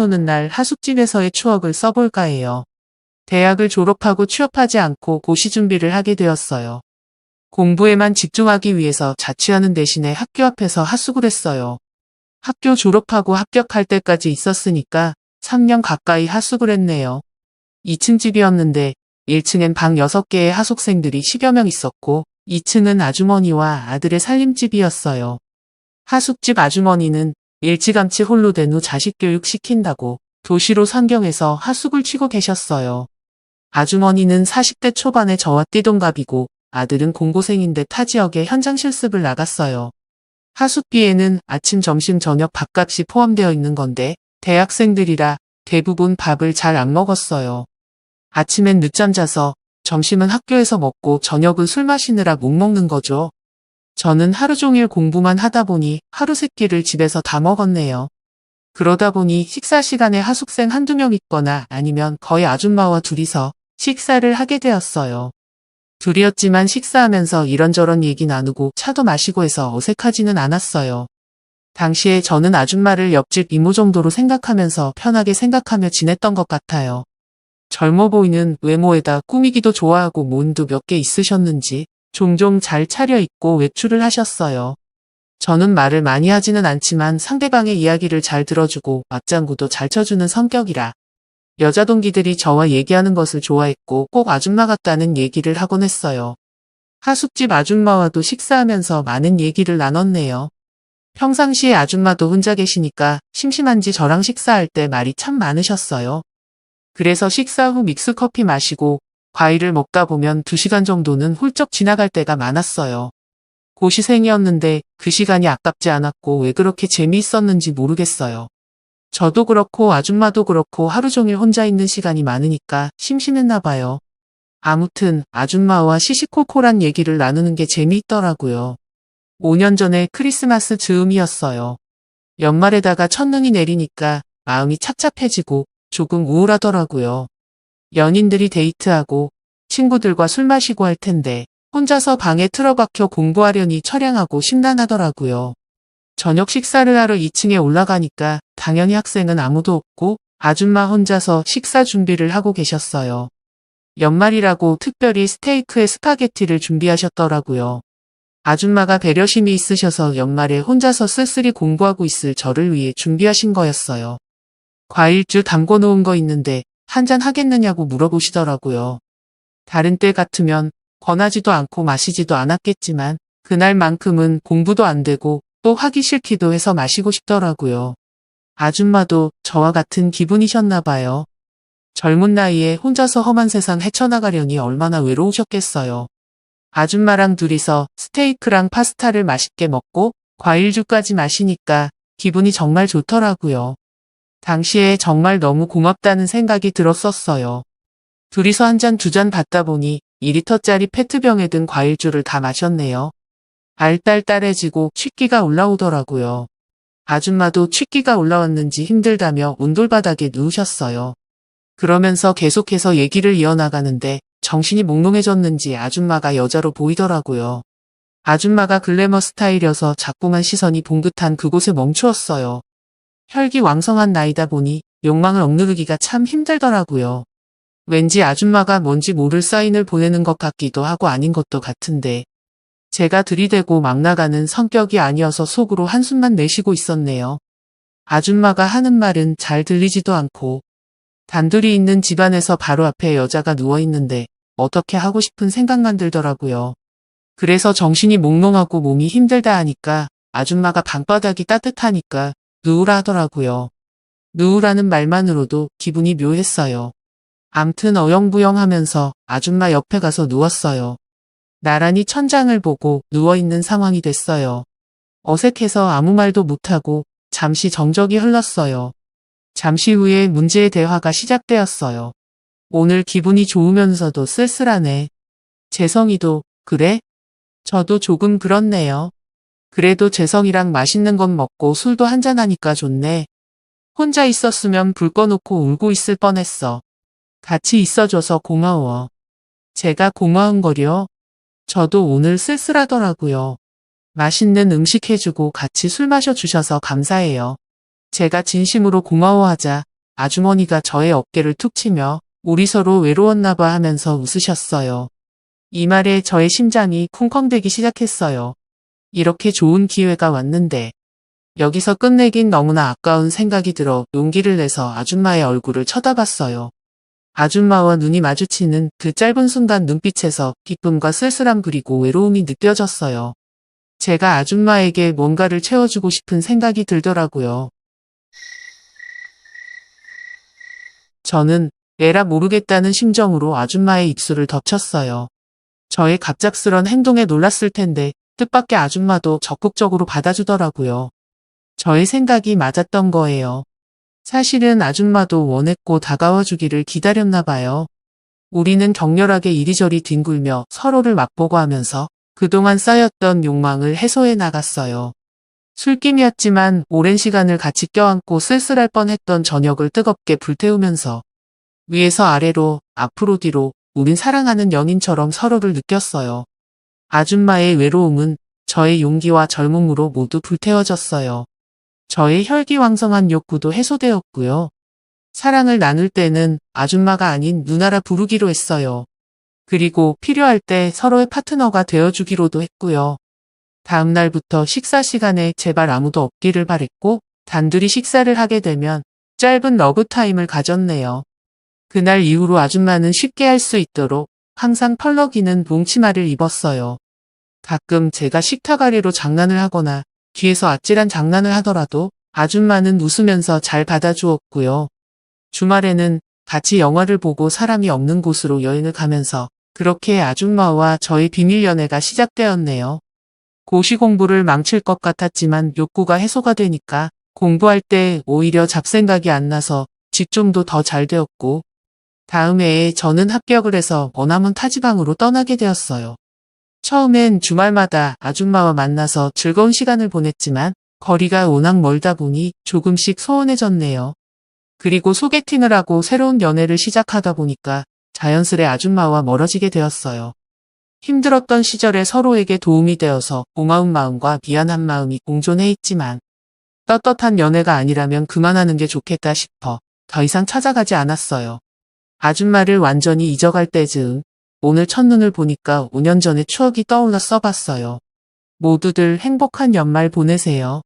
오는 날 하숙집에서의 추억을 써볼까 해요. 대학을 졸업하고 취업하지 않고 고시 준비를 하게 되었어요. 공부에만 집중하기 위해서 자취하는 대신에 학교 앞에서 하숙을 했어요. 학교 졸업하고 합격할 때까지 있었으니까 3년 가까이 하숙을 했네요. 2층 집이었는데 1층엔 방 6개의 하숙생들이 10여 명 있었고 2층은 아주머니와 아들의 살림집이었어요. 하숙집 아주머니는 일찌감치 홀로 된 후 자식 교육 시킨다고 도시로 상경해서 하숙을 치고 계셨어요. 아주머니는 40대 초반의 저와 띠동갑이고 아들은 공고생인데 타 지역에 현장 실습을 나갔어요. 하숙비에는 아침, 점심, 저녁 밥값이 포함되어 있는 건데 대학생들이라 대부분 밥을 잘 안 먹었어요. 아침엔 늦잠 자서 점심은 학교에서 먹고 저녁은 술 마시느라 못 먹는 거죠. 저는 하루 종일 공부만 하다 보니 하루 세끼를 집에서 다 먹었네요. 그러다 보니 식사 시간에 하숙생 한두 명 있거나 아니면 거의 아줌마와 둘이서 식사를 하게 되었어요. 둘이었지만 식사하면서 이런저런 얘기 나누고 차도 마시고 해서 어색하지는 않았어요. 당시에 저는 아줌마를 옆집 이모 정도로 생각하면서 편하게 생각하며 지냈던 것 같아요. 젊어 보이는 외모에다 꾸미기도 좋아하고 몸도 몇 개 있으셨는지 종종 잘 차려입고 외출을 하셨어요. 저는 말을 많이 하지는 않지만 상대방의 이야기를 잘 들어주고 맞장구도 잘 쳐주는 성격이라 여자 동기들이 저와 얘기하는 것을 좋아했고 꼭 아줌마 같다는 얘기를 하곤 했어요. 하숙집 아줌마와도 식사하면서 많은 얘기를 나눴네요. 평상시에 아줌마도 혼자 계시니까 심심한지 저랑 식사할 때 말이 참 많으셨어요. 그래서 식사 후 믹스커피 마시고 과일을 먹다 보면 2시간 정도는 훌쩍 지나갈 때가 많았어요. 고시생이었는데 그 시간이 아깝지 않았고 왜 그렇게 재미있었는지 모르겠어요. 저도 그렇고 아줌마도 그렇고 하루 종일 혼자 있는 시간이 많으니까 심심했나 봐요. 아무튼 아줌마와 시시콜콜한 얘기를 나누는 게 재미있더라고요. 5년 전에 크리스마스 즈음이었어요. 연말에다가 첫눈이 내리니까 마음이 착잡해지고 조금 우울하더라고요. 연인들이 데이트하고 친구들과 술 마시고 할 텐데 혼자서 방에 틀어박혀 공부하려니 처량하고 심란하더라고요. 저녁 식사를 하러 2층에 올라가니까 당연히 학생은 아무도 없고 아줌마 혼자서 식사 준비를 하고 계셨어요. 연말이라고 특별히 스테이크에 스파게티를 준비하셨더라고요. 아줌마가 배려심이 있으셔서 연말에 혼자서 쓸쓸히 공부하고 있을 저를 위해 준비하신 거였어요. 과일주 담궈 놓은 거 있는데 한잔 하겠느냐고 물어보시더라고요. 다른 때 같으면 권하지도 않고 마시지도 않았겠지만 그날만큼은 공부도 안 되고 또 하기 싫기도 해서 마시고 싶더라고요. 아줌마도 저와 같은 기분이셨나 봐요. 젊은 나이에 혼자서 험한 세상 헤쳐나가려니 얼마나 외로우셨겠어요. 아줌마랑 둘이서 스테이크랑 파스타를 맛있게 먹고 과일주까지 마시니까 기분이 정말 좋더라고요. 당시에 정말 너무 고맙다는 생각이 들었었어요. 둘이서 한 잔두잔 받다 보니 2리터짜리 페트병에 든 과일주를 다 마셨네요. 알딸딸해지고 취기가 올라오더라고요. 아줌마도 취기가 올라왔는지 힘들다며 운돌바닥에 누우셨어요. 그러면서 계속해서 얘기를 이어나가는데 정신이 몽롱해졌는지 아줌마가 여자로 보이더라고요. 아줌마가 글래머 스타일이어서 자꾸만 시선이 봉긋한 그곳에 멈추었어요. 혈기 왕성한 나이다 보니 욕망을 억누르기가 참 힘들더라고요. 왠지 아줌마가 뭔지 모를 사인을 보내는 것 같기도 하고 아닌 것도 같은데 제가 들이대고 막 나가는 성격이 아니어서 속으로 한숨만 내쉬고 있었네요. 아줌마가 하는 말은 잘 들리지도 않고 단둘이 있는 집안에서 바로 앞에 여자가 누워있는데 어떻게 하고 싶은 생각만 들더라고요. 그래서 정신이 몽롱하고 몸이 힘들다 하니까 아줌마가 방바닥이 따뜻하니까 누우라 하더라고요. 누우라는 말만으로도 기분이 묘했어요. 암튼 어영부영 하면서 아줌마 옆에 가서 누웠어요. 나란히 천장을 보고 누워있는 상황이 됐어요. 어색해서 아무 말도 못하고 잠시 정적이 흘렀어요. 잠시 후에 문제의 대화가 시작되었어요. 오늘 기분이 좋으면서도 쓸쓸하네. 재성이도, 그래? 저도 조금 그렇네요. 그래도 재성이랑 맛있는 건 먹고 술도 한잔하니까 좋네. 혼자 있었으면 불 꺼놓고 울고 있을 뻔했어. 같이 있어줘서 고마워. 제가 고마운 거려. 저도 오늘 쓸쓸하더라고요. 맛있는 음식 해주고 같이 술 마셔주셔서 감사해요. 제가 진심으로 고마워하자 아주머니가 저의 어깨를 툭 치며 우리 서로 외로웠나 봐 하면서 웃으셨어요. 이 말에 저의 심장이 쿵쾅대기 시작했어요. 이렇게 좋은 기회가 왔는데 여기서 끝내긴 너무나 아까운 생각이 들어 용기를 내서 아줌마의 얼굴을 쳐다봤어요. 아줌마와 눈이 마주치는 그 짧은 순간 눈빛에서 기쁨과 쓸쓸함 그리고 외로움이 느껴졌어요. 제가 아줌마에게 뭔가를 채워주고 싶은 생각이 들더라고요. 저는 에라 모르겠다는 심정으로 아줌마의 입술을 덮쳤어요. 저의 갑작스런 행동에 놀랐을 텐데 뜻밖의 아줌마도 적극적으로 받아주더라고요. 저의 생각이 맞았던 거예요. 사실은 아줌마도 원했고 다가와 주기를 기다렸나 봐요. 우리는 격렬하게 이리저리 뒹굴며 서로를 맛보고 하면서 그동안 쌓였던 욕망을 해소해 나갔어요. 술김이었지만 오랜 시간을 같이 껴안고 쓸쓸할 뻔했던 저녁을 뜨겁게 불태우면서 위에서 아래로 앞으로 뒤로 우린 사랑하는 연인처럼 서로를 느꼈어요. 아줌마의 외로움은 저의 용기와 젊음으로 모두 불태워졌어요. 저의 혈기왕성한 욕구도 해소되었고요. 사랑을 나눌 때는 아줌마가 아닌 누나라 부르기로 했어요. 그리고 필요할 때 서로의 파트너가 되어주기로도 했고요. 다음 날부터 식사 시간에 제발 아무도 없기를 바랬고 단둘이 식사를 하게 되면 짧은 러브 타임을 가졌네요. 그날 이후로 아줌마는 쉽게 할 수 있도록 항상 펄럭이는 뭉치마를 입었어요. 가끔 제가 식탁 아래로 장난을 하거나 뒤에서 아찔한 장난을 하더라도 아줌마는 웃으면서 잘 받아주었고요. 주말에는 같이 영화를 보고 사람이 없는 곳으로 여행을 가면서 그렇게 아줌마와 저의 비밀 연애가 시작되었네요. 고시 공부를 망칠 것 같았지만 욕구가 해소가 되니까 공부할 때 오히려 잡생각이 안 나서 집중도 더 잘 되었고 다음 해에 저는 합격을 해서 머나먼 타지방으로 떠나게 되었어요. 처음엔 주말마다 아줌마와 만나서 즐거운 시간을 보냈지만 거리가 워낙 멀다 보니 조금씩 소원해졌네요. 그리고 소개팅을 하고 새로운 연애를 시작하다 보니까 자연스레 아줌마와 멀어지게 되었어요. 힘들었던 시절에 서로에게 도움이 되어서 고마운 마음과 미안한 마음이 공존해 있지만 떳떳한 연애가 아니라면 그만하는 게 좋겠다 싶어 더 이상 찾아가지 않았어요. 아줌마를 완전히 잊어갈 때즈음 오늘 첫눈을 보니까 5년 전의 추억이 떠올라 써봤어요. 모두들 행복한 연말 보내세요.